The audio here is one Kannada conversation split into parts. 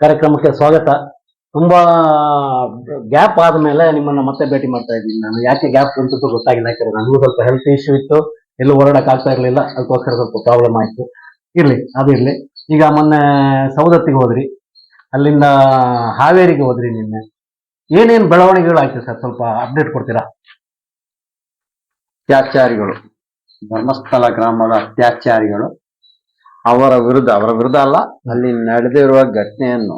ಕಾರ್ಯಕ್ರಮಕ್ಕೆ ಸ್ವಾಗತ. ತುಂಬಾ ಗ್ಯಾಪ್ ಆದ್ಮೇಲೆ ನಿಮ್ಮನ್ನ ಮತ್ತೆ ಭೇಟಿ ಮಾಡ್ತಾ ಇದ್ದೀನಿ ನಾನು. ಯಾಕೆ ಗ್ಯಾಪ್ ಅಂತ ಗೊತ್ತಾಗಿಲ್ಲ. ಯಾಕಂದ್ರೆ ನನಗೂ ಸ್ವಲ್ಪ ಹೆಲ್ತ್ ಇಶ್ಯೂ ಇತ್ತು. ಎಲ್ಲೂ ಹೊರಡಕ್ ಆಗ್ತಾ ಇರಲಿಲ್ಲ. ಅದಕ್ಕೋಸ್ಕರ ಸ್ವಲ್ಪ ಪ್ರಾಬ್ಲಮ್ ಆಯ್ತು. ಇರ್ಲಿ, ಅದು ಇರ್ಲಿ. ಈಗ ಮೊನ್ನೆ ಸೌದತ್ತಿಗೆ ಹೋದ್ರಿ. ಅಲ್ಲಿಂದ ಹಾವೇರಿಗೆ ಹೋದ್ರಿ ನಿನ್ನೆ. ಬೆಳವಣಿಗೆಗಳು ಬೆಳವಣಿಗೆಗಳಾಯ್ತು ಸರ್? ಸ್ವಲ್ಪ ಅಪ್ಡೇಟ್ ಕೊಡ್ತೀರಾ? ಅತ್ಯಾಚಾರಿಗಳು. ಧರ್ಮಸ್ಥಳ ಗ್ರಾಮದ ಅತ್ಯಾಚಾರಿಗಳು. ಅವರ ವಿರುದ್ಧ ಅವರ ವಿರುದ್ಧ ಅಲ್ಲ ಅಲ್ಲಿ ನಡೆದಿರುವ ಘಟನೆಯನ್ನು.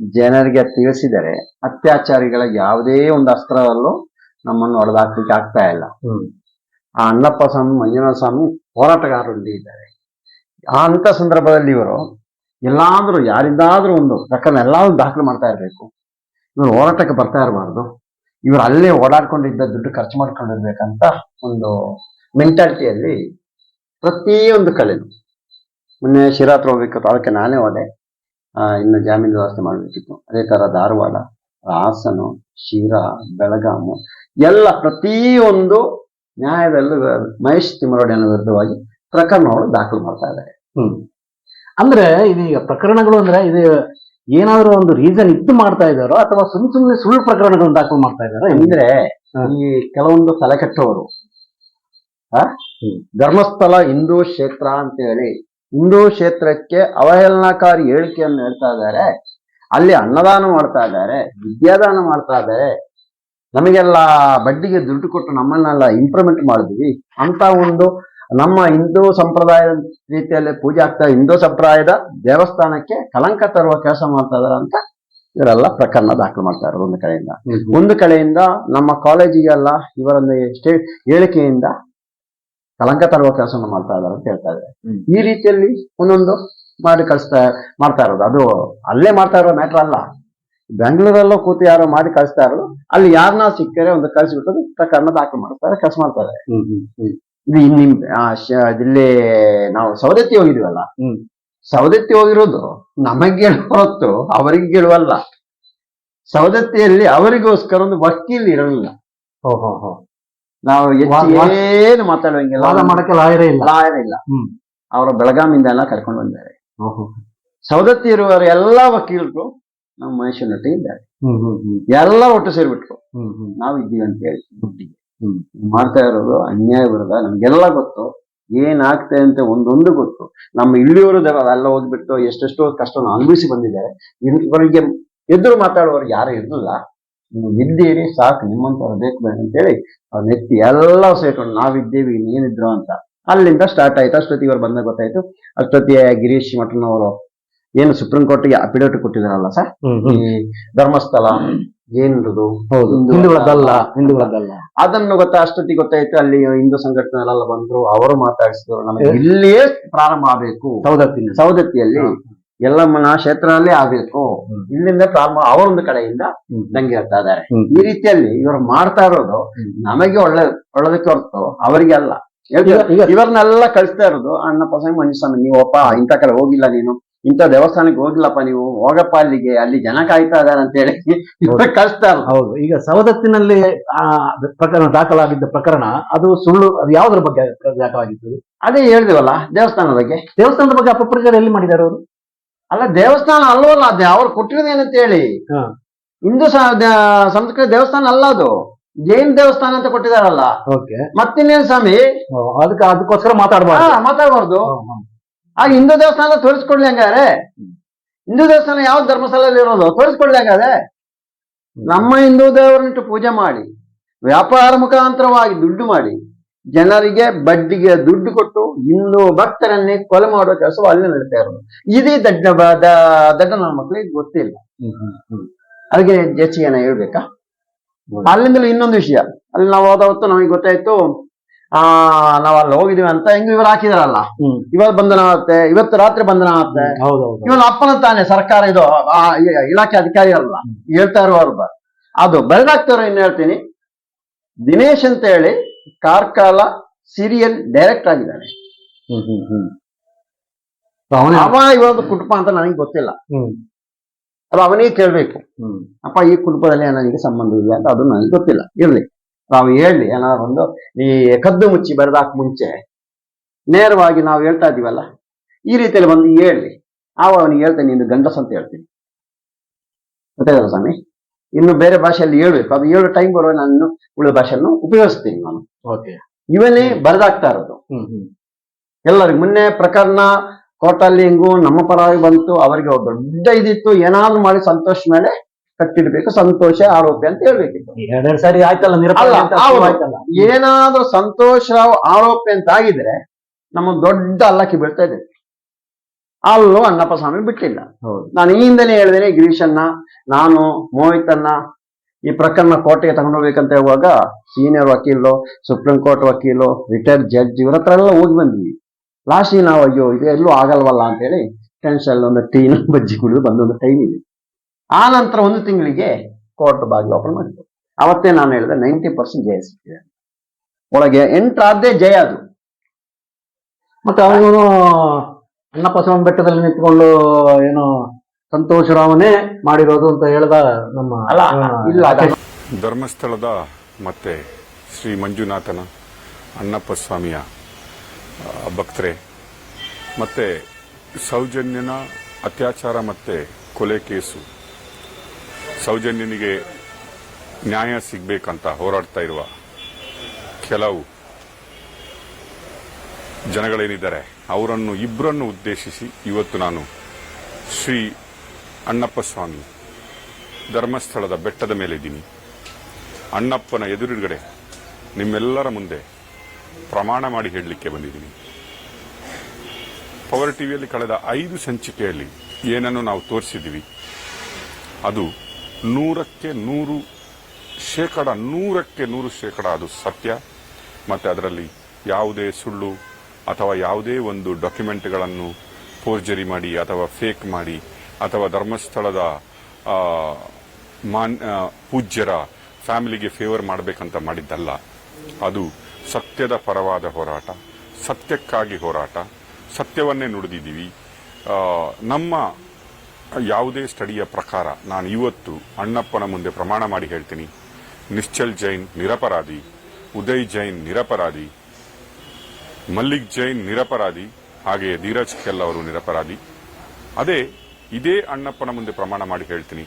ಜನರಿಗೆ ತಿಳಿಸಿದರೆ ಅತ್ಯಾಚಾರಿಗಳ ಯಾವುದೇ ಒಂದು ಅಸ್ತ್ರದಲ್ಲೂ ನಮ್ಮನ್ನು ಹೊಡೆದಾಕ್ಲಿಕ್ಕೆ ಆಗ್ತಾ ಇಲ್ಲ. ಆ ಅಣ್ಣಪ್ಪ ಸ್ವಾಮಿ ಮಂಜುನಾಥ ಸ್ವಾಮಿ ಹೋರಾಟಗಾರರಲ್ಲಿ ಇದ್ದಾರೆ. ಆ ಅಂತ ಸಂದರ್ಭದಲ್ಲಿ ಇವರು ಎಲ್ಲಾದ್ರೂ ಯಾರಿಂದಾದ್ರೂ ಒಂದು ಪ್ರಕರಣ ಎಲ್ಲಾದ್ರೂ ದಾಖಲು ಮಾಡ್ತಾ ಇರಬೇಕು. ಇವರು ಹೋರಾಟಕ್ಕೆ ಬರ್ತಾ ಇರಬಾರ್ದು. ಇವರು ಅಲ್ಲೇ ಓಡಾಡ್ಕೊಂಡಿದ್ದ ದುಡ್ಡು ಖರ್ಚು ಮಾಡ್ಕೊಂಡಿರ್ಬೇಕಂತ ಒಂದು ಮೆಂಟಾಲಿಟಿಯಲ್ಲಿ ಪ್ರತಿಯೊಂದು ಕಲೆನು ಮೊನ್ನೆ ಶಿರಾತ್ರ ಹೋಗ್ಬೇಕು ಅದಕ್ಕೆ ನಾನೇ ಹೋದೆ ಆ, ಇನ್ನು ಜಾಮೀನು ವ್ಯವಸ್ಥೆ ಮಾಡಬೇಕಿತ್ತು. ಅದೇ ತರ ಧಾರವಾಡ ಹಾಸನ ಶಿರಾ ಬೆಳಗಾಮು ಎಲ್ಲ ಪ್ರತಿಯೊಂದು ನ್ಯಾಯದಲ್ಲೂ ಮಹೇಶ್ ತಿಮ್ಮರೋಡಿಯನ ವಿರುದ್ಧವಾಗಿ ಪ್ರಕರಣಗಳು ದಾಖಲು ಮಾಡ್ತಾ ಇದ್ದಾರೆ. ಹ್ಮ್. ಅಂದ್ರೆ ಇದೀಗ ಪ್ರಕರಣಗಳು ಅಂದ್ರೆ ಇದು ಏನಾದ್ರೂ ಒಂದು ರೀಸನ್ ಇದ್ದು ಮಾಡ್ತಾ ಇದ್ದಾರೋ ಅಥವಾ ಸುಮ್ ಸುಮ್ಮನೆ ಸುಳ್ಳು ಪ್ರಕರಣಗಳನ್ನು ದಾಖಲು ಮಾಡ್ತಾ ಇದ್ದಾರೋ ಅಂದ್ರೆ ಈ ಕೆಲವೊಂದು ತಲೆಕಟ್ಟವರು ಆ? ಧರ್ಮಸ್ಥಳ ಹಿಂದೂ ಕ್ಷೇತ್ರ ಅಂತ ಹೇಳಿ ಹಿಂದೂ ಕ್ಷೇತ್ರಕ್ಕೆ ಅವಹೇಳನಕಾರಿ ಹೇಳಿಕೆಯನ್ನು ಹೇಳ್ತಾ ಇದ್ದಾರೆ. ಅಲ್ಲಿ ಅನ್ನದಾನ ಮಾಡ್ತಾ ಇದ್ದಾರೆ ವಿದ್ಯಾದಾನ ಮಾಡ್ತಾ ಇದ್ದಾರೆ. ನಮಗೆಲ್ಲ ಬಡ್ಡಿಗೆ ದುಡ್ಡು ಕೊಟ್ಟು ನಮ್ಮನ್ನೆಲ್ಲ ಇಂಪ್ರೂವ್ಮೆಂಟ್ ಮಾಡಿದ್ವಿ. ಅಂತ ಒಂದು ನಮ್ಮ ಹಿಂದೂ ಸಂಪ್ರದಾಯದ ರೀತಿಯಲ್ಲಿ ಪೂಜೆ ಆಗ್ತಾ ಹಿಂದೂ ಸಂಪ್ರದಾಯದ ದೇವಸ್ಥಾನಕ್ಕೆ ಕಲಂಕ ತರುವ ಕೆಲಸ ಮಾಡ್ತಾ ಇದಾರೆ ಅಂತ ಇವರೆಲ್ಲ ಪ್ರಕರಣ ದಾಖಲು ಮಾಡ್ತಾ ಇರೋದು ಒಂದು ಕಡೆಯಿಂದ. ಒಂದು ಕಡೆಯಿಂದ ನಮ್ಮ ಕಾಲೇಜಿಗೆಲ್ಲ ಇವರೊಂದು ಸ್ಟೇ ಹೇಳಿಕೆಯಿಂದ ಕಲಂಕ ತರುವ ಕೆಲಸವನ್ನು ಮಾಡ್ತಾ ಇದ್ದಾರೆ ಅಂತ ಹೇಳ್ತಾ ಇದ್ದಾರೆ. ಈ ರೀತಿಯಲ್ಲಿ ಒಂದೊಂದು ಮಾಡಿ ಕಳಿಸ್ತಾ ಮಾಡ್ತಾ ಇರೋದು. ಅದು ಅಲ್ಲೇ ಮಾಡ್ತಾ ಇರೋ ಮ್ಯಾಟ್ರ್ ಅಲ್ಲ. ಬೆಂಗಳೂರಲ್ಲೋ ಕೂತು ಯಾರೋ ಮಾಡಿ ಕಳಿಸ್ತಾ ಇರೋದು. ಅಲ್ಲಿ ಯಾರನ್ನ ಸಿಕ್ಕರೆ ಒಂದು ಕಳಿಸ್ಬಿಟ್ಟು ಪ್ರಕರಣ ದಾಖಲು ಮಾಡ್ತಾರೆ ಕೆಲಸ ಮಾಡ್ತಾರೆ ಇದು ಇಲ್ಲಿ ನಿಮ್ ಇಲ್ಲಿ ನಾವು ಸವದತ್ತಿ ಹೋಗಿದೀವಲ್ಲ. ಸವದತ್ತಿ ಹೋಗಿರೋದು ನಮಗೆ ಹೊರತು ಅವರಿಗೆ ಗೆಲುವಲ್ಲ ಸವದತ್ತಿಯಲ್ಲಿ ಅವರಿಗೋಸ್ಕರ ಒಂದು ವಕೀಲ್ ಇರಲಿಲ್ಲ. ನಾವು ಹೆಚ್ಚು ಏನು ಮಾತಾಡುವಂಗಿಲ್ಲ ವಾದ ಮಾಡಕ್ಕೆ ಲಾಯರೇ ಇಲ್ಲ. ಲಾಯರ್ ಇಲ್ಲ. ಹ್ಮ್. ಅವರು ಬೆಳಗಾಮಿಂದ ಎಲ್ಲ ಕರ್ಕೊಂಡು ಬಂದಿದ್ದಾರೆ. ಸವದತ್ತಿ ಇರುವವರು ಎಲ್ಲಾ ವಕೀಲರು ನಮ್ಮ ಮನುಷ್ಯನೊಟ್ಟಿಗೆ ಇದ್ದಾರೆ. ಎಲ್ಲ ಒಟ್ಟು ಸೇರ್ಬಿಟ್ರು. ನಾವು ಇದ್ದೀವಿ ಅಂತ ಹೇಳಿ. ಮಾಡ್ತಾ ಇರೋದು ಅನ್ಯಾಯ ಬರದ ನಮ್ಗೆಲ್ಲ ಗೊತ್ತು. ಏನಾಗ್ತದೆ ಅಂತ ಒಂದೊಂದು ಗೊತ್ತು. ನಮ್ಮ ಇಲ್ಲಿಯವರು ಎಲ್ಲ ಹೋಗ್ಬಿಟ್ಟು ಎಷ್ಟೆಷ್ಟೋ ಕಷ್ಟವನ್ನು ಅನುಭವಿಸಿ ಬಂದಿದ್ದಾರೆ. ಇವರಿಗೆ ಎದುರು ಮಾತಾಡುವವರು ಯಾರು ಇರಲಿಲ್ಲ ನೀವು ಇದ್ದೀರಿ ಸಾಕು ನಿಮ್ಮಂತವ್ರು ಬೇಕು ಬೇಡ ಅಂತೇಳಿ ಅವ್ರ ನೆತ್ತಿ ಎಲ್ಲ ಸೇರ್ಕೊಂಡು ನಾವಿದ್ದೇವಿ ಏನಿದ್ರು ಅಂತ. ಅಲ್ಲಿಂದ ಸ್ಟಾರ್ಟ್ ಆಯ್ತು. ಅಷ್ಟೊತ್ತಿಗೆ ಇವ್ರು ಬಂದಾಗ ಗೊತ್ತಾಯ್ತು. ಅಷ್ಟೊತ್ತಿಗೆ ಗಿರೀಶ್ ಮಠನವರು ಏನು ಸುಪ್ರೀಂ ಕೋರ್ಟ್ಗೆ ಅಫಿಡೇವಿಟ್ ಕೊಟ್ಟಿದಾರಲ್ಲ ಸರ್? ಈ ಧರ್ಮಸ್ಥಳ ಏನ್ ಹೌದು. ಹಿಂದುಗಳದಲ್ಲ ಹಿಂದೂಗಳದ್ದಲ್ಲ. ಹಿಂದೂಗಳದ್ದಲ್ಲ. ಅದನ್ನು ಗೊತ್ತಾ ಅಷ್ಟೊತ್ತಿಗೆ ಗೊತ್ತಾಯ್ತು. ಅಲ್ಲಿ ಹಿಂದೂ ಸಂಘಟನೆಲ್ಲ ಬಂದ್ರು. ಅವರು ಮಾತಾಡಿಸಿದ್ರು. ನಮಗೆ ಇಲ್ಲಿಯೇ ಪ್ರಾರಂಭ ಆಗಬೇಕು. ಸೌದತ್ತಿ ಸೌದತ್ತಿಯಲ್ಲಿ ಎಲ್ಲಮ್ಮನ ಕ್ಷೇತ್ರದಲ್ಲಿ ಆಗ್ಬೇಕು. ಇಲ್ಲಿಂದ ಪ್ರಾರಂಭ ಅವರೊಂದು ಕಡೆಯಿಂದ ನಂಗೆ ದಂಗೆ ಹೇಳ್ತಾ ಇದ್ದಾರೆ. ಈ ರೀತಿಯಲ್ಲಿ ಇವರು ಮಾಡ್ತಾ ಇರೋದು ನಮಗೆ ಒಳ್ಳೆ ಒಳ್ಳೆದಕ್ಕೆ ಹೊರತು ಅವರಿಗೆ ಅಲ್ಲ. ಇವರನ್ನೆಲ್ಲ ಕಳಿಸ್ತಾ ಇರೋದು ಅಣ್ಣಪ್ಪ ಸ್ವಾಮಿ ಮಂಜುಸ್ವಾಮಿ ನೀವಪ್ಪ ಇಂಥ ಕಡೆ ಹೋಗಿಲ್ಲ ನೀನು. ಇಂಥ ದೇವಸ್ಥಾನಕ್ಕೆ ಹೋಗಿಲ್ಲಪ್ಪ ನೀವು. ಹೋಗಪ್ಪ ಅಲ್ಲಿಗೆ. ಅಲ್ಲಿ ಜನ ಕಾಯ್ತಾ ಇದಾರೆ ಅಂತ ಹೇಳಿ ಇವ್ರ ಕಳಿಸ್ತಾ ಹೌದು. ಈಗ ಸವದತ್ತಿನಲ್ಲಿ ಆ ಪ್ರಕರಣ ದಾಖಲಾಗಿದ್ದ ಪ್ರಕರಣ ಅದು ಸುಳ್ಳು ಅದು ಯಾವ್ದ್ರ ಬಗ್ಗೆ ದಾಖಲಾಗಿತ್ತು? ಅದೇ ಹೇಳಿದ್ವಲ್ಲ ದೇವಸ್ಥಾನದ ಬಗ್ಗೆ. ದೇವಸ್ಥಾನದ ಬಗ್ಗೆ ಅಪಪ್ರಚಾರ ಎಲ್ಲಿ ಮಾಡಿದ್ದಾರೆ ಅವರು? ಅಲ್ಲ ದೇವಸ್ಥಾನ ಅಲ್ವಲ್ಲ ಅದೇ ಅವ್ರು ಕೊಟ್ಟಿರೋದು ಏನಂತ ಹೇಳಿ. ಹಿಂದೂ ಸಂಸ್ಕೃತಿ ದೇವಸ್ಥಾನ ಅಲ್ಲ ಅದು. ಜೈನ್ ದೇವಸ್ಥಾನ ಅಂತ ಕೊಟ್ಟಿದಾರಲ್ಲ. ಮತ್ತಿನ್ನೇನು ಸ್ವಾಮಿ? ಅದಕ್ಕೆ ಅದಕ್ಕೋಸ್ಕರ ಮಾತಾಡಬಾರ್ದು. ಮಾತಾಡ್ಬಾರ್ದು. ಆ ಹಿಂದೂ ದೇವಸ್ಥಾನ ತೋರಿಸ್ಕೊಡ್ಲಿ ಹಂಗಾರೆ ಹಿಂದೂ ದೇವಸ್ಥಾನ ಯಾವ ಧರ್ಮಸ್ಥಳದಲ್ಲಿ ಇರೋದು? ತೋರಿಸ್ಕೊಡ್ಲಿ ಹಂಗಾರೆ ನಮ್ಮ ಹಿಂದೂ ದೇವರನ್ನಿಟ್ಟು ಪೂಜೆ ಮಾಡಿ ವ್ಯಾಪಾರ ಮುಖಾಂತರವಾಗಿ ದುಡ್ಡು ಮಾಡಿ ಜನರಿಗೆ ಬಡ್ಡಿಗೆ ದುಡ್ಡು ಕೊಟ್ಟು ಹಿಂದೂ ಭಕ್ತರನ್ನೇ ಕೊಲೆ ಮಾಡೋ ಕೆಲಸ ಅಲ್ಲಿ ನಡೀತಾ ಇರೋದು. ಇದೇ ದಡ್ಡ ಬ- ದ- ದಡ್ಡ ನನ್ನ ಮಕ್ಕಳಿಗೆ ಗೊತ್ತಿಲ್ಲ. ಅದಕ್ಕೆ ಹೆಚ್ಚಿಗೆ ಏನ ಹೇಳ್ಬೇಕಾ? ಅಲ್ಲಿಂದಲೂ ಇನ್ನೊಂದು ವಿಷಯ. ಅಲ್ಲಿ ನಾವು ಹೋದ ಹೊತ್ತು ನಮಗೆ ಗೊತ್ತಾಯ್ತು ಆ ನಾವ್ ಅಲ್ಲಿ ಹೋಗಿದೀವಿ ಅಂತ ಹೆಂಗ್ ಇವ್ರು ಹಾಕಿದಾರಲ್ಲ? ಇವತ್ತು ಬಂಧನ ಆಗುತ್ತೆ ಇವತ್ತು ರಾತ್ರಿ ಬಂಧನ ಆಗುತ್ತೆ. ಹೌದು ಇವನ್ ಅಪ್ಪನ ತಾನೆ ಸರ್ಕಾರ ಇದು ಇಲಾಖೆ ಅಧಿಕಾರಿ ಅಲ್ಲ. ಹೇಳ್ತಾ ಇರುವ ಅದು ಬೆಳಗಾಗ್ತಾರೋ ಇನ್ನು ಹೇಳ್ತೀನಿ. ದಿನೇಶ್ ಅಂತ ಹೇಳಿ ಕಾರ್ಕಾಲ ಸೀರಿಯಲ್ ಡೈರೆಕ್ಟ್ ಆಗಿದ್ದಾನೆ. ಅವನೇ ಅವ ಇವೊಂದು ಕುಟುಂಬ ಅಂತ ನನಗೆ ಗೊತ್ತಿಲ್ಲ. ಅದು ಅವನಿಗೆ ಕೇಳ್ಬೇಕು. ಅಪ್ಪ ಈ ಕುಟುಂಬದಲ್ಲಿ ನನಗೆ ಸಂಬಂಧ ಇಲ್ಲ ಅಂತ ಅದು ನನಗೆ ಗೊತ್ತಿಲ್ಲ. ಇರ್ಲಿ. ನಾವು ಹೇಳಿ ಏನಾದ್ರು ಒಂದು ಈ ಕದ್ದು ಮುಚ್ಚಿ ಬರೆದಾಕ್ ಮುಂಚೆ ನೇರವಾಗಿ ನಾವು ಹೇಳ್ತಾ ಇದೀವಲ್ಲ ಈ ರೀತಿಯಲ್ಲಿ ಬಂದು ಹೇಳಿ. ಆವ ಅವನಿಗೆ ಹೇಳ್ತೇನೆ ನೀನು ಗಂಡಸ್ ಅಂತ ಹೇಳ್ತೀನಿ. ಗೊತ್ತಾಯ್ತಲ್ಲ ಸ್ವಾಮಿ? ಇನ್ನು ಬೇರೆ ಭಾಷೆಯಲ್ಲಿ ಹೇಳ್ಬೇಕು. ಅದು ಹೇಳೋ ಟೈಮ್ ಬರುವ ನಾನು ಉಳಿದ ಭಾಷೆಯನ್ನು ಉಪಯೋಗಿಸ್ತೀನಿ ನಾನು. ಇವನೇ ಬರೆದಾಗ್ತಾ ಇರೋದು. ಎಲ್ಲರಿಗೂ ಮೊನ್ನೆ ಪ್ರಕರಣ ಕೋರ್ಟಲ್ಲಿ ಹಿಂಗು ನಮ್ಮ ಪರವಾಗಿ ಬಂತು ಅವರಿಗೆ ಒಬ್ಬ ದೊಡ್ಡ ಇದಿತ್ತು ಏನಾದ್ರು ಮಾಡಿ ಸಂತೋಷ ಮೇಲೆ ಕಟ್ಟಿಡ್ಬೇಕು ಸಂತೋಷ ಆರೋಪಿ ಅಂತ ಹೇಳ್ಬೇಕಿತ್ತು. ಎರಡೆರಡು ಸಾರಿ ಆಯ್ತಲ್ಲ ಏನಾದ್ರೂ ಸಂತೋಷ ರಾವ್ ಆರೋಪಿ ಅಂತ ಆಗಿದ್ರೆ ನಮ್ಮ ದೊಡ್ಡ ಅಲ್ಲಕ್ಕಿ ಬೀಳ್ತಾ ಇದೆ. ಅಲ್ಲೂ ಅಣ್ಣಪ್ಪ ಸ್ವಾಮಿ ಬಿಟ್ಟಿಲ್ಲ. ಹೌದು. ನಾನು ಈ ಹಿಂದೆನೆ ಹೇಳಿದೇನೆ ಗಿರೀಶನ್ನ ನಾನು ಮೋಹಿತನ್ನ ಈ ಪ್ರಕರಣ ಕೋರ್ಟ್ಗೆ ತಗೊಂಡೋಗ್ಬೇಕಂತ ಹೇಳುವಾಗ ಸೀನಿಯರ್ ವಕೀಲು ಸುಪ್ರೀಂ ಕೋರ್ಟ್ ವಕೀಲು ರಿಟೈರ್ಡ್ ಜಡ್ಜ್ ಇವ್ರ ಹತ್ರ ಎಲ್ಲ ಹೋಗಿ ಬಂದ್ವಿ. ಲಾಸ್ಟಿಗೆ ನಾವು ಅಯ್ಯೋ ಇದು ಎಲ್ಲೂ ಆಗಲ್ವಲ್ಲ ಅಂತ ಹೇಳಿ ಟೆನ್ಷನ್ ಒಂದು ಟೀನ್ ಬಜ್ಜಿ ಕುಡಿದು ಒಂದು ಟೈಮ್ ಇದೆ. ಆ ನಂತರ ಒಂದು ತಿಂಗಳಿಗೆ ಕೋರ್ಟ್ ಬಾಗಿಲು ಓಪನ್ ಮಾಡಿದ್ರು. ಅವತ್ತೇ ನಾನು ಹೇಳಿದೆ ನೈಂಟಿ ಪರ್ಸೆಂಟ್ ಜಯ ಸಿಕ್ಕಿದೆ ಒಳಗೆ ಎಂಟ್ರಾದ್ದೇ ಜಯ ಅದು. ಮತ್ತೆ ಅವನು ಅಣ್ಣಪ್ಪ ಸ್ವಾಮಿ ಬೆಟ್ಟದಲ್ಲಿ ನಿಂತ್ಕೊಂಡು ಏನು ಸಂತೋಷ್ ರಾಮನೇ ಮಾಡಿರೋದು ಅಂತ ಹೇಳ್ದ ನಮ್ಮ ಅಲ್ಲ ಇಲ್ಲ ಧರ್ಮಸ್ಥಳದ ಮತ್ತೆ ಶ್ರೀ ಮಂಜುನಾಥನ ಅಣ್ಣಪ್ಪ ಸ್ವಾಮಿಯ ಭಕ್ತರೆ. ಮತ್ತೆ ಸೌಜನ್ಯನ ಅತ್ಯಾಚಾರ ಮತ್ತೆ ಕೊಲೆ ಕೇಸು. ಸೌಜನ್ಯನಿಗೆ ನ್ಯಾಯ ಸಿಗಬೇಕಂತ ಹೋರಾಡ್ತಾ ಇರುವ ಕೆಲವು ಜನಗಳೇನಿದ್ದಾರೆ, ಅವರನ್ನು ಇಬ್ಬರನ್ನು ಉದ್ದೇಶಿಸಿ ಇವತ್ತು ನಾನು ಶ್ರೀ ಅಣ್ಣಪ್ಪ ಸ್ವಾಮಿ ಧರ್ಮಸ್ಥಳದ ಬೆಟ್ಟದ ಮೇಲೆ ಇದ್ದೀನಿ. ಅಣ್ಣಪ್ಪನ ಎದುರುಗಡೆ ನಿಮ್ಮೆಲ್ಲರ ಮುಂದೆ ಪ್ರಮಾಣ ಮಾಡಿ ಹೇಳಲಿಕ್ಕೆ ಬಂದಿದ್ದೀನಿ. ಪವರ್ ಟಿವಿಯಲ್ಲಿ ಕಳೆದ ಐದು ಸಂಚಿಕೆಯಲ್ಲಿ ಏನನ್ನು ನಾವು ತೋರಿಸಿದ್ದೀವಿ, ಅದು ನೂರಕ್ಕೆ ನೂರು ಶೇಕಡ, ನೂರಕ್ಕೆ ನೂರು ಶೇಕಡ ಅದು ಸತ್ಯ, ಮತ್ತೆ ಅದರಲ್ಲಿ ಯಾವುದೇ ಸುಳ್ಳು ಅಥವಾ ಯಾವುದೇ ಒಂದು ಡಾಕ್ಯುಮೆಂಟ್ಗಳನ್ನು ಫೋರ್ಜರಿ ಮಾಡಿ ಅಥವಾ ಫೇಕ್ ಮಾಡಿ ಅಥವಾ ಧರ್ಮಸ್ಥಳದ ಮಾನ್ ಪೂಜ್ಯರ ಫ್ಯಾಮಿಲಿಗೆ ಫೇವರ್ ಮಾಡಬೇಕಂತ ಮಾಡಿದ್ದಲ್ಲ. ಅದು ಸತ್ಯದ ಪರವಾದ ಹೋರಾಟ, ಸತ್ಯಕ್ಕಾಗಿ ಹೋರಾಟ. ಸತ್ಯವನ್ನೇ ನುಡಿದಿದ್ದೀವಿ. ನಮ್ಮ ಯಾವುದೇ ಸ್ಟಡಿಯ ಪ್ರಕಾರ ನಾನು ಇವತ್ತು ಅಣ್ಣಪ್ಪನ ಮುಂದೆ ಪ್ರಮಾಣ ಮಾಡಿ ಹೇಳ್ತೀನಿ. ನಿಶ್ಚಲ್ ಜೈನ್ ನಿರಪರಾಧಿ, ಉದಯ್ ಜೈನ್ ನಿರಪರಾಧಿ ಮಲ್ಲಿಕ್ ಜೈನ್ ನಿರಪರಾಧಿ, ಹಾಗೆಯೇ ಧೀರಜ್ ಖೆಲ್ ಅವರು ನಿರಪರಾಧಿ. ಅದೇ, ಇದೇ ಅಣ್ಣಪ್ಪನ ಮುಂದೆ ಪ್ರಮಾಣ ಮಾಡಿ ಹೇಳ್ತೀನಿ.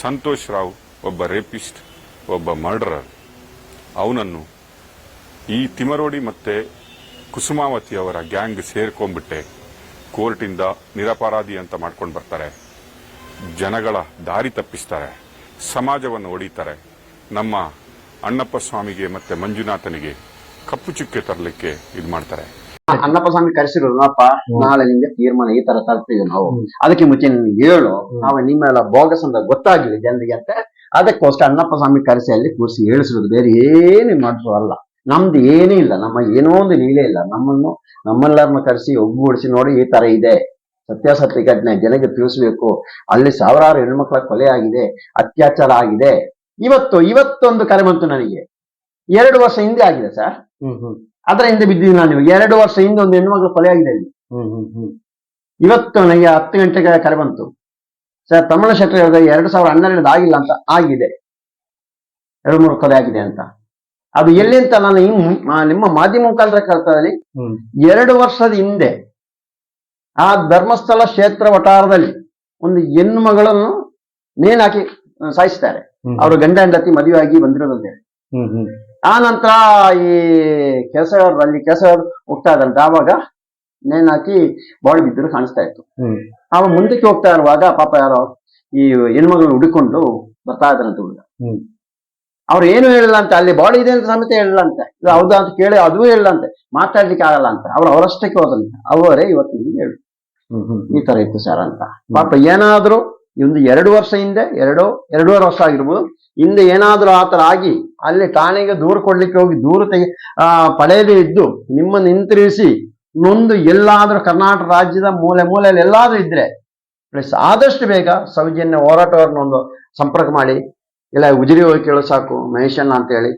ಸಂತೋಷ್ ರಾವ್ ಒಬ್ಬ ರೇಪಿಸ್ಟ್, ಒಬ್ಬ ಮರ್ಡರರ್. ಅವನನ್ನು ಈ ತಿಮರೋಡಿ ಮತ್ತೆ ಕುಸುಮಾವತಿ ಅವರ ಗ್ಯಾಂಗ್ ಸೇರ್ಕೊಂಡ್ಬಿಟ್ಟೆ. ಕೋರ್ಟಿಂದ ನಿರಪರಾಧಿ ಅಂತ ಮಾಡ್ಕೊಂಡು ಬರ್ತಾರೆ. ಜನಗಳ ದಾರಿ ತಪ್ಪಿಸ್ತಾರೆ. ಸಮಾಜವನ್ನು ಒಡೀತಾರೆ. ನಮ್ಮ ಅಣ್ಣಪ್ಪ ಸ್ವಾಮಿಗೆ ಮತ್ತೆ ಮಂಜುನಾಥನಿಗೆ ಕಪ್ಪು ಚುಕ್ಕೆ ತರಲಿಕ್ಕೆ ಇದು ಮಾಡ್ತಾರೆ. ಅಣ್ಣಪ್ಪ ಸ್ವಾಮಿ ಕರೆಸಿರೋದು ನೋಡಪ್ಪ ನಾಳೆ ನಿಮ್ಗೆ ತೀರ್ಮಾನ ಈ ತರ ತರ್ತೀವಿ ನಾವು. ಅದಕ್ಕೆ ಮುಂಚೆ ನಿನ್ಗೆ ಹೇಳು. ನಾವು ನಿಮ್ಮೆಲ್ಲ ಬೋಗಸ್ ಅಂತ ಗೊತ್ತಾಗ್ಲಿ ಜನರಿಗೆ ಅಂತ. ಅದಕ್ಕೋಸ್ಕರ ಅಣ್ಣಪ್ಪ ಸ್ವಾಮಿ ಕರೆಸಿ ಅಲ್ಲಿ ಕೂರಿಸಿ ಹೇಳಿಸಿರೋದು ಬೇರೆ ಏನು ಮಾಡಿಸೋ ಅಲ್ಲ. ನಮ್ದು ಏನೂ ಇಲ್ಲ ನಮ್ಮ ಏನೋ ಒಂದು ಲೀಲೆ ಇಲ್ಲ. ನಮ್ಮನ್ನು ನಮ್ಮೆಲ್ಲರನ್ನ ಕರೆಸಿ ಒಗ್ಗೂಡಿಸಿ ನೋಡಿ ಈ ತರ ಇದೆ. ಸತ್ಯಾಸತ್ಯ ಘಟನೆ ಜನಕ್ಕೆ ತಿಳಿಸ್ಬೇಕು. ಅಲ್ಲಿ ಸಾವಿರಾರು ಹೆಣ್ಮಕ್ಳ ಕೊಲೆ ಆಗಿದೆ ಅತ್ಯಾಚಾರ ಆಗಿದೆ. ಇವತ್ತು ಇವತ್ತೊಂದು ಕರೆ ಬಂತು ನನಗೆ. ಎರಡು ವರ್ಷ ಹಿಂದೆ ಆಗಿದೆ ಸರ್ ಅದರ ಹಿಂದೆ ಬಿದ್ದಿದ್ದೀನಿ ನಾನು ಎರಡು ವರ್ಷ ಹಿಂದೆ ಒಂದು ಹೆಣ್ಣು ಕೊಲೆ ಆಗಿದೆ ಅಲ್ಲಿ ಹ್ಮ್ ಹ್ಮ್ ಹ್ಮ್. ಇವತ್ತು ನನಗೆ ಹತ್ತು ಗಂಟೆಗೆ ಕರೆ ಬಂತು. ಸರ್ ತಮಿಳು ಶೆಟ್ಟಿ ಹೇಳಿದ ಎರಡು ಸಾವಿರ ಹನ್ನೆರಡು ಆಗಿಲ್ಲ ಅಂತ ಆಗಿದೆ. ಎರಡು ಮೂರು ಕೊಲೆ ಆಗಿದೆ ಅಂತ. ಅದು ಎಲ್ಲಿ ಅಂತ ನಾನು ನಿಮ್ಮ ಮಾಧ್ಯಮ ಮುಖಾಂತರ ಕೇಳ್ತಾ ಇದ್ದೀನಿ. ಎರಡು ವರ್ಷದ ಹಿಂದೆ ಆ ಧರ್ಮಸ್ಥಳ ಕ್ಷೇತ್ರ ವಟಾರದಲ್ಲಿ ಒಂದು ಹೆಣ್ಣು ಮಗಳನ್ನು ನೇಣು ಹಾಕಿ ಸಾಯಿಸ್ತಾರೆ. ಅವರು ಗಂಡ ಹೆಂಡತಿ ಮದುವೆ ಆಗಿ ಬಂದಿರೋದಂತೆ ಹ್ಮ್ ಹ್ಮ್. ಆ ನಂತರ ಈ ಕೆಸರ್ ಅಲ್ಲಿ ಕೆಸರ್ ಹೋಗ್ತಾ ಇದ್ದಂತೆ ಆವಾಗ ನೇಣಾಕಿ ಹಾಕಿ ಬಾಡಿ ಬಿದ್ದರು ಕಾಣಿಸ್ತಾ ಇತ್ತು. ಅವ ಮುಂದಕ್ಕೆ ಹೋಗ್ತಾ ಇರುವಾಗ ಪಾಪ ಯಾರೋ ಈ ಹೆಣ್ಮಗಳು ಹುಡುಕೊಂಡು ಬರ್ತಾ ಇದ್ರಂತ ಹುಡುಗ. ಅವ್ರು ಏನು ಹೇಳಿಲ್ಲ ಅಂತ ಅಲ್ಲಿ ಬಾಡಿ ಇದೆ ಅಂತ ಸಮೇತ ಹೇಳಿಲ್ಲ ಅಂತ. ಇದು ಹೌದಾ ಅಂತ ಕೇಳಿ ಅದೂ ಹೇಳಿಲ್ಲ ಅಂತೆ. ಮಾತಾಡ್ಲಿಕ್ಕೆ ಆಗಲ್ಲ ಅಂತ. ಅವ್ರು ಅವರಷ್ಟಕ್ಕೆ ಹೋದಂತೆ. ಅವರೇ ಇವತ್ತು ಹೇಳು. ಈ ತರ ಇತ್ತು ಸರ್ ಅಂತ. ಪಾಪ ಏನಾದ್ರೂ ಒಂದು ಎರಡು ವರ್ಷ ಹಿಂದೆ ಎರಡು ಎರಡೂವರೆ ವರ್ಷ ಆಗಿರ್ಬೋದು ಹಿಂದೆ ಏನಾದ್ರೂ ಆ ಥರ ಆಗಿ ಅಲ್ಲಿ ಠಾಣೆಗೆ ದೂರ ಕೊಡ್ಲಿಕ್ಕೆ ಹೋಗಿ ದೂರ ತೆಗೆ ಪಡೆಯದೇ ಇದ್ದು ನಿಮ್ಮನ್ನು ಹಿಂತಿರುಗಿಸಿ ನೊಂದು ಎಲ್ಲಾದರೂ ಕರ್ನಾಟಕ ರಾಜ್ಯದ ಮೂಲೆ ಮೂಲೆಯಲ್ಲಿ ಎಲ್ಲಾದ್ರೂ ಇದ್ರೆ ಪ್ಲಸ್ ಆದಷ್ಟು ಬೇಗ ಸೌಜನ್ಯ ಹೋರಾಟಗಾರನ ಒಂದು ಸಂಪರ್ಕ ಮಾಡಿ. ಇಲ್ಲ, ಉಜಿರಿ ಹೋಗಿ ಕೇಳೋ ಸಾಕು ಮಹೇಶಣ್ಣ ಅಂತ ಹೇಳಿ.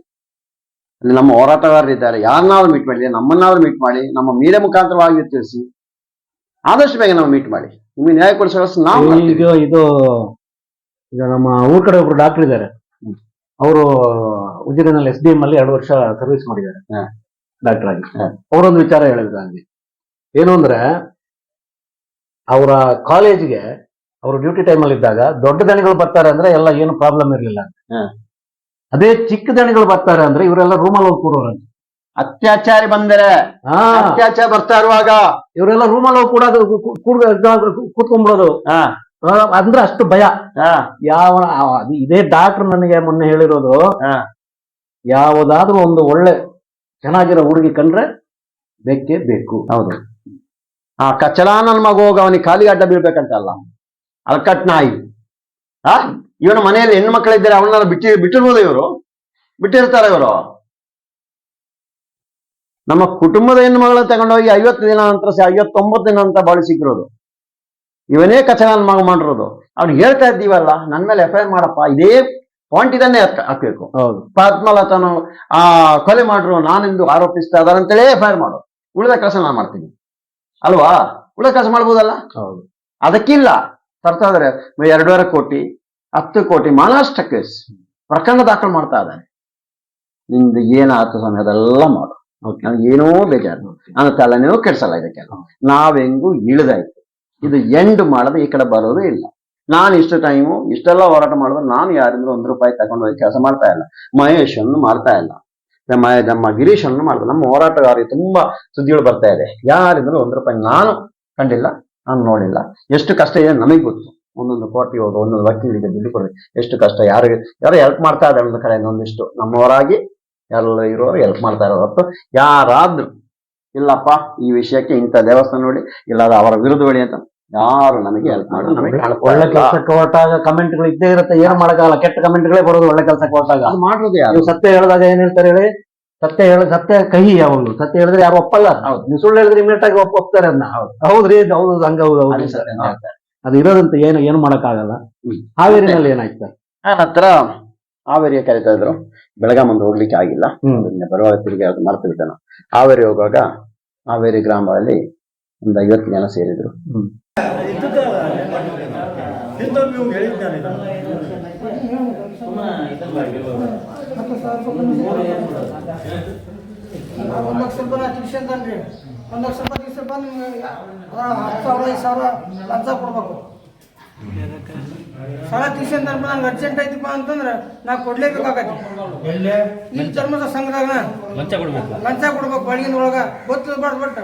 ಅಲ್ಲಿ ನಮ್ಮ ಹೋರಾಟಗಾರರು ಇದ್ದಾರೆ. ಯಾರನ್ನಾದ್ರೂ ಮೀಟ್ ಮಾಡಿ, ನಮ್ಮನ್ನಾದ್ರೂ ಮೀಟ್ ಮಾಡಿ, ನಮ್ಮ ಮೀರೆ ಮುಖಾಂತರವಾಗಿ ತಿಳಿಸಿ. ಆದಷ್ಟು ಬೇಗ ನಾವು ಮೀಟ್ ಮಾಡಿ. ನಿಮಗೆ ನ್ಯಾಯ ಕೊಡಿಸೋ ನಾವು. ಈಗ ಇದು, ಈಗ ನಮ್ಮ ಊರ್ ಕಡೆ ಒಬ್ರು ಡಾಕ್ಟರ್ ಇದ್ದಾರೆ. ಅವರು ಉಜಿರಿನಲ್ಲಿ ಎಸ್ ಡಿ ಎಂ ಅಲ್ಲಿ ಎರಡು ವರ್ಷ ಸರ್ವಿಸ್ ಮಾಡಿದ್ದಾರೆ. ಡಾಕ್ಟರ್ ಆಗಿ. ಅವರೊಂದು ವಿಚಾರ ಹೇಳಿದ್ರು ಅಲ್ಲಿ ಏನು ಅಂದ್ರೆ ಅವರ ಕಾಲೇಜ್ಗೆ ಅವರು ಡ್ಯೂಟಿ ಟೈಮ್ ಅಲ್ಲಿ ಇದ್ದಾಗ ದೊಡ್ಡ ದಣಿಗಳು ಬರ್ತಾರೆ ಅಂದ್ರೆ ಎಲ್ಲ ಏನು ಪ್ರಾಬ್ಲಮ್ ಇರಲಿಲ್ಲ. ಅದೇ ಚಿಕ್ಕ ದಣಿಗಳು ಬರ್ತಾರೆ ಅಂದ್ರೆ ಇವರೆಲ್ಲ ರೂಮಲ್ಲಿ ಹೋಗಿ ಕೂರೋರು ಅತ್ಯಾಚಾರಿ ಬಂದರೆ ಅತ್ಯಾಚಾರ ಬರ್ತಾ ಇರುವಾಗ ಇವರೆಲ್ಲ ರೂಮಲ್ಲಿ ಹೋಗಿ ಕೂಡ ಕೂತ್ಕೊಂಡ್ಬಿಡೋದು. ಅಂದ್ರೆ ಅಷ್ಟು ಭಯ. ಯಾವ ಇದೇ ಡಾಕ್ಟರ್ ನನಗೆ ಮೊನ್ನೆ ಹೇಳಿರೋದು. ಯಾವುದಾದ್ರೂ ಒಂದು ಒಳ್ಳೆ ಚೆನ್ನಾಗಿರೋ ಹುಡುಗಿ ಕಂಡ್ರೆ ಬೇಕೇ ಬೇಕು. ಹೌದು. ಆ ಕಚಲ ನನ್ನ ಮಗ ಹೋಗ ಅವನಿಗೆ ಖಾಲಿ ಅಡ್ಡ ಬೀಳ್ಬೇಕಂತಲ್ಲ. ಅಲ್ಕಟ್ ನಾಯಿ. ಆ? ಇವನ ಮನೆಯಲ್ಲಿ ಹೆಣ್ಣು ಮಕ್ಕಳಿದ್ದಾರೆ ಅವನ್ನ ಬಿಟ್ಟಿ ಬಿಟ್ಟಿರ್ಬೋದು ಇವರು. ಬಿಟ್ಟಿರ್ತಾರೆ ಇವರು. ನಮ್ಮ ಕುಟುಂಬದ ಹೆಣ್ಣು ಮಗಳನ್ನ ತಗೊಂಡೋಗಿ ಐವತ್ತು ದಿನ ನಂತರ ಐವತ್ತೊಂಬತ್ತು ದಿನ ಅಂತ ಬಾಳಿ ಸಿಕ್ಕಿರೋದು ಇವನೇ ಕಚಲ ನನ್ನ ಮಗ ಮಾಡಿರೋದು. ಅವ್ನು ಹೇಳ್ತಾ ಇದ್ದೀವಲ್ಲ ನನ್ನ ಮೇಲೆ ಎಫ್ ಐ ಆರ್ ಮಾಡಪ್ಪ ಇದೇ ಪಾಯಿಂಟ್ ಇದನ್ನೇ ಹಾಕ್- ಹಾಕ್ಬೇಕು. ಹೌದು. ಪದ್ಮಲತನು ಆ ಕೊಲೆ ಮಾಡ್ರು ನಾನೆಂದು ಆರೋಪಿಸ್ತಾ ಇದ್ದಾರೆ ಅಂತೇಳಿ ಎಫ್ ಐ ಆರ್ ಮಾಡು. ಉಳಿದ ಕೆಲಸ ನಾನು ಮಾಡ್ತೀನಿ. ಅಲ್ವಾ? ಉಳಿದ ಕೆಲಸ ಮಾಡ್ಬೋದಲ್ಲ? ಹೌದು. ಅದಕ್ಕಿಲ್ಲ. ತರ್ತಾ ಇದಾರೆ ಎರಡೂವರೆ ಕೋಟಿ ಹತ್ತು ಕೋಟಿ ಮಹಾರಾಷ್ಟ್ರ ಕೇಸ್. ಪ್ರಕರಣ ದಾಖಲು ಮಾಡ್ತಾ ಇದ್ದಾನೆ ನಿಂದು ಏನಾಯ್ತು ಸ್ವಾಮಿ ಅದೆಲ್ಲ ಮಾಡು. ನನಗೆ ಏನೋ ಬೇಜಾರು. ನನ್ನ ತಲೆನೂ ಕೆಡ್ಸಲ್ಲ ಇದಕ್ಕೆಲ್ಲ. ನಾವೆಂಗೂ ಇಳಿದಾಯ್ತು. ಇದು ಎಂಡ್ ಮಾಡದೆ ಈ ಕಡೆ ಬರೋದೇ ಇಲ್ಲ. ನಾನು ಇಷ್ಟು ಟೈಮು ಇಷ್ಟೆಲ್ಲ ಹೋರಾಟ ಮಾಡಿದ್ರೆ ನಾನು ಯಾರಿಂದ ಒಂದು ರೂಪಾಯಿ ತಗೊಂಡು ಹೋಗಿ ಕೆಲಸ ಮಾಡ್ತಾ ಇಲ್ಲ. ಮಹೇಶ್ ಅನ್ನು ಮಾಡ್ತಾ ಇಲ್ಲ. ನಮ್ಮ ನಮ್ಮ ಗಿರೀಶ್ ಅನ್ನು ಮಾಡ್ತಾ ನಮ್ಮ ಹೋರಾಟಗಾರರಿಗೆ ತುಂಬಾ ಸುದ್ದಿಗಳು ಬರ್ತಾ ಇದೆ. ಯಾರಿಂದಲೂ ಒಂದು ರೂಪಾಯಿ ನಾನು ಕಂಡಿಲ್ಲ, ನಾನು ನೋಡಿಲ್ಲ. ಎಷ್ಟು ಕಷ್ಟ ಇದೆ ನಮಗೆ ಗೊತ್ತು. ಒಂದೊಂದು ಕೋಟಿ ಹೋದ್ರು, ಒಂದೊಂದು ವಕೀಲಿಗೆ ದುಡ್ಡು ಕೊಡೋದು ಎಷ್ಟು ಕಷ್ಟ ಯಾರು ಯಾರು ಹೆಲ್ಪ್ ಮಾಡ್ತಾ ಇದ್ದಾರೆ ಒಂದು ಕಡೆಯಿಂದ ಒಂದಿಷ್ಟು. ನಮ್ಮವರಾಗಿ ಎಲ್ಲ ಇರೋರು ಹೆಲ್ಪ್ ಮಾಡ್ತಾ ಇರೋದು ಹೊತ್ತು ಯಾರಾದ್ರೂ, ಇಲ್ಲಪ್ಪ, ಈ ವಿಷಯಕ್ಕೆ ಇಂಥ ದೇವಸ್ಥಾನ ನೋಡಿ ಇಲ್ಲಾದ ಅವರ ವಿರುದ್ಧ ಹೊಡಿ ಅಂತ. ಯಾರು ನಮಗೆ ಹೆಲ್ಪ್ ಮಾಡೋದು ನಮಗೆ ಒಳ್ಳೆ. ಕೆಲಸಕ್ಕೆ ಹೊರಟಾಗ ಕಮೆಂಟ್ಗಳು ಇದ್ದೇ ಇರುತ್ತೆ ಏನು ಮಾಡಕ್ಕಾಗಲ್ಲ ಕೆಟ್ಟ ಕಮೆಂಟ್ಗಳೇ ಬರೋದು ಒಳ್ಳೆ ಕೆಲಸಕ್ಕೆ ಹೊರಟಾಗ ಅದು ಮಾಡೋದು ಯಾರು? ನೀವು ಸತ್ಯ ಹೇಳಿದಾಗ ಏನ್ ಹೇಳ್ತಾರೆ ಹೇಳಿ? ಸತ್ಯ ಹೇಳ ಸತ್ಯ ಕಹಿ ಯಾವಾಗ್ಲು ಸತ್ಯ ಹೇಳಿದ್ರೆ ಯಾರು ಒಪ್ಪಲ್ಲ? ಹೌದು. ನೀವು ಸುಳ್ಳು ಹೇಳಿದ್ರೆ ಇಮಿಡಿಯೇಟ್ ಆಗಿ ಒಪ್ಪ ಒಪ್ತಾರೆ ಅದನ್ನ. ಹೌದ್ರಿ ಇದು ಹೌದು ಹಂಗ ಹೌದು ಹೌದು. ಅದು ಇರೋದಂತ ಏನು ಏನು ಮಾಡಕ್ಕಾಗಲ್ಲ. ಹ್ಮ್. ಹಾವೇರಿನಲ್ಲಿ ಏನಾಯ್ತು? ಸರ್ ನನ್ನ ಹತ್ರ ಹಾವೇರಿಗೆ ಕರಿತಾ ಇದ್ರು ಬೆಳಗಾಂ ಒಂದು ಹೋಗ್ಲಿಕ್ಕೆ ಆಗಿಲ್ಲ. ಬರುವಾಗ ತಿರುಗಿ ಅದು ಮರೆತು ಬಿಟ್ಟನು ಹಾವೇರಿ ಹೋಗುವಾಗ ಹಾವೇರಿ ಗ್ರಾಮದಲ್ಲಿ ಒಂದು ಐವತ್ತು ಜನ ಸೇರಿದ್ರು. ಒಂದು ಲಕ್ಷ ರೂಪಾಯಿ ಟ್ಯೂಷನ್ ತಂದ್ರಿ ಒಂದು ಲಕ್ಷ ರೂಪಾಯಿ ಟ್ಯೂಷನ್ ಬಂದು ನಿಮ್ಗೆ ಹತ್ತು ಸಾವಿರ ಐದು ಸಾವಿರ ಲಂಚ ಕೊಡ್ಬೇಕು ಸಲ ಟ್ಯೂಷನ್ ತಂದ್ಬಿಟ್ಟು ನಂಗೆ ಅರ್ಜೆಂಟ್ ಐತಿಪ್ಪ ಅಂತಂದ್ರೆ ನಾ ಕೊಡ್ಲೇಬೇಕಾಗತ್ತೆ ಇಲ್ಲಿ ಧರ್ಮದ ಸಂಘದಾಗ ಲಂಚ ಕೊಡ್ಬೇಕು ಲಂಚ ಕೊಡ್ಬೇಕು ಒಳಗ ಗೊತ್ತಿರ್ಬಾರ್ದು ಬಟ್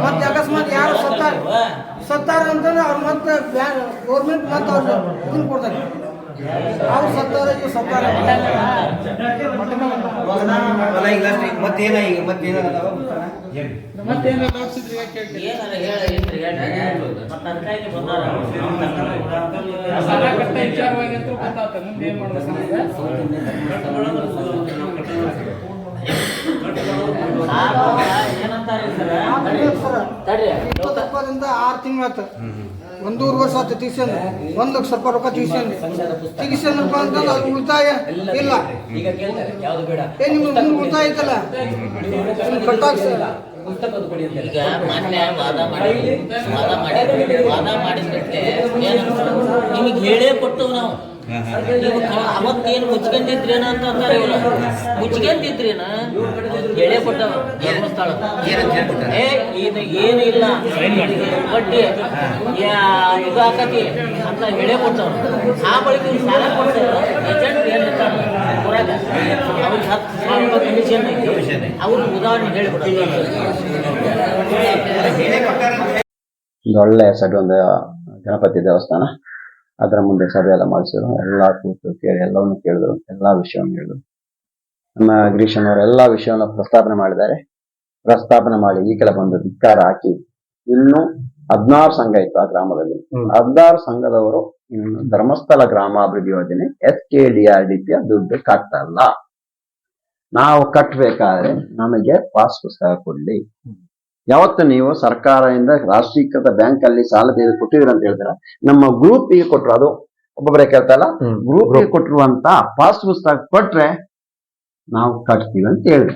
ಮತ್ತೆ ಅಕಸ್ಮಾತ್ ಯಾರು ಸತ್ತಾರ ಸತ್ತಾರ ಅಂತಂದ್ರೆ ಅವ್ರು ಮತ್ತೆ ಗೌರ್ಮೆಂಟ್ ಮತ್ತೆ ಅವ್ರು ಇದನ್ನ ಕೊಡ್ತಾರೆ. ಅವ್ರು ಸತ್ತಾರ ಇವ್ರು ಸತ್ತಾರ? ಮತ್ತೇನ ಈಗ ಏನಾರ ಹೇಳ ಇಪ್ಪತ್ತಪ್ಪದಿಂದ ಆರು ತಿಂಗಳು ಒಂದೂವರೆ ವರ್ಷ ಆಯ್ತು ಟ್ಯೂಷನ್ ಒಂದು ಲಕ್ಷ ರೂಪಾಯಿ ರೊಕ್ಕ ಟ್ಯೂಷನ್ ರೂಪ ಅಂತಂದ್ರೆ ಅದು ಉಳಿತಾಯ? ಇಲ್ಲ. ನಿಮ್ಗೆ ಉಳಿತಾಯ ಐತಲ್ಲ? ನಿಮ್ಗೆ ಮೊನ್ನೆ ವಾದ ಮಾಡಿ ವಾದ ಮಾಡಿ ವಾದ ಮಾಡಿದ್ರೆ ನಿಮಗೆ ಹೇಳೇ ಕೊಟ್ಟವು ನಾವು. ಅವತ್ತೇನು ಮುಚ್ಕೊಂಡಿದ್ರೇನ ಅಂತ ಅಂತಾರೆ ಇವ್ರು. ಮುಚ್ಕೊಂಡಿದ್ರೇನ? ಹೇಳೇ ಕೊಟ್ಟವ ಧರ್ಮಸ್ಥಳ. ಏ ಇದು ಏನು ಇಲ್ಲ. ಬಡ್ಡಿ. ಯಾ- ಇದು ಆಕತಿ ಅಂತ ಹೇಳೇ ಕೊಟ್ಟವ ಆ ಬಳಿಕ ಇವ್ರು ಸಾಲ ಕೊಡ್ತಾರೆ ಏಜೆಂಟ್ ಏನಿರ್ತಾರ ಊರಾಗ. ಅವ್ರಿಗೆ ಹತ್ತು ಸಾವಿರ ರೂಪಾಯಿ ಕಮಿಷನ್ ಐತಿ. ಅವ್ರು ಉದಾಹರಣೆ ಒಳ್ಳೆ ಸಡ್ ಒಂದು ಗಣಪತಿ ದೇವಸ್ಥಾನ. ಅದರ ಮುಂದೆ ಸಭೆ ಎಲ್ಲ ಮಾಡಿಸಿದ್ರು. ಎಲ್ಲ ಕೂತು ಕೇಳಿ ಎಲ್ಲವನ್ನು ಕೇಳಿದ್ರು ಎಲ್ಲಾ ವಿಷಯವನ್ನು ಹೇಳಿದ್ರು. ನಮ್ಮ ಗಿರೀಶನ್ ಅವರು ಎಲ್ಲಾ ವಿಷಯವನ್ನು ಪ್ರಸ್ತಾಪನೆ ಮಾಡಿದ್ದಾರೆ. ಪ್ರಸ್ತಾಪನೆ ಮಾಡಿ ಈ ಕೆಲ ಬಂದು ಧಿಕ್ಕಾರ ಹಾಕಿ ಇನ್ನು ಹದಿನಾರು ಸಂಘ ಇತ್ತು ಆ ಗ್ರಾಮದಲ್ಲಿ. ಹದಿನಾರು ಸಂಘದವರು ಇನ್ನು ಧರ್ಮಸ್ಥಳ ಗ್ರಾಮಾಭಿವೃದ್ಧಿ ಯೋಜನೆ S K D R D P ದುಡ್ಡು ಕಟ್ಟಲ್ಲ ನಾವು ಕಟ್ಟಬೇಕಾದ್ರೆ ನಮಗೆ ಪಾಸ್ ಪುಸ್ತಕ ಕೊಡ್ಲಿ. ಯಾವತ್ತು ನೀವು ಸರ್ಕಾರದಿಂದ ರಾಷ್ಟ್ರೀಕೃತ ಬ್ಯಾಂಕ್ ಅಲ್ಲಿ ಸಾಲ ತೆಗೆದು ಕೊಟ್ಟಿದ್ರು ಅಂತ ಹೇಳ್ತೀರಾ ನಮ್ಮ ಗ್ರೂಪ್ಗೆ ಕೊಟ್ರು ಅದು ಒಬ್ಬೊಬ್ಬರೇ ಕೇಳ್ತಲ್ಲ. ಗ್ರೂಪ್ಗೆ ಕೊಟ್ಟಿರುವಂತ ಪಾಸ್ ಪುಸ್ತಕ ಕೊಟ್ರೆ ನಾವು ಕಟ್ತೀವಿ ಅಂತ ಹೇಳಿದ್ರೆ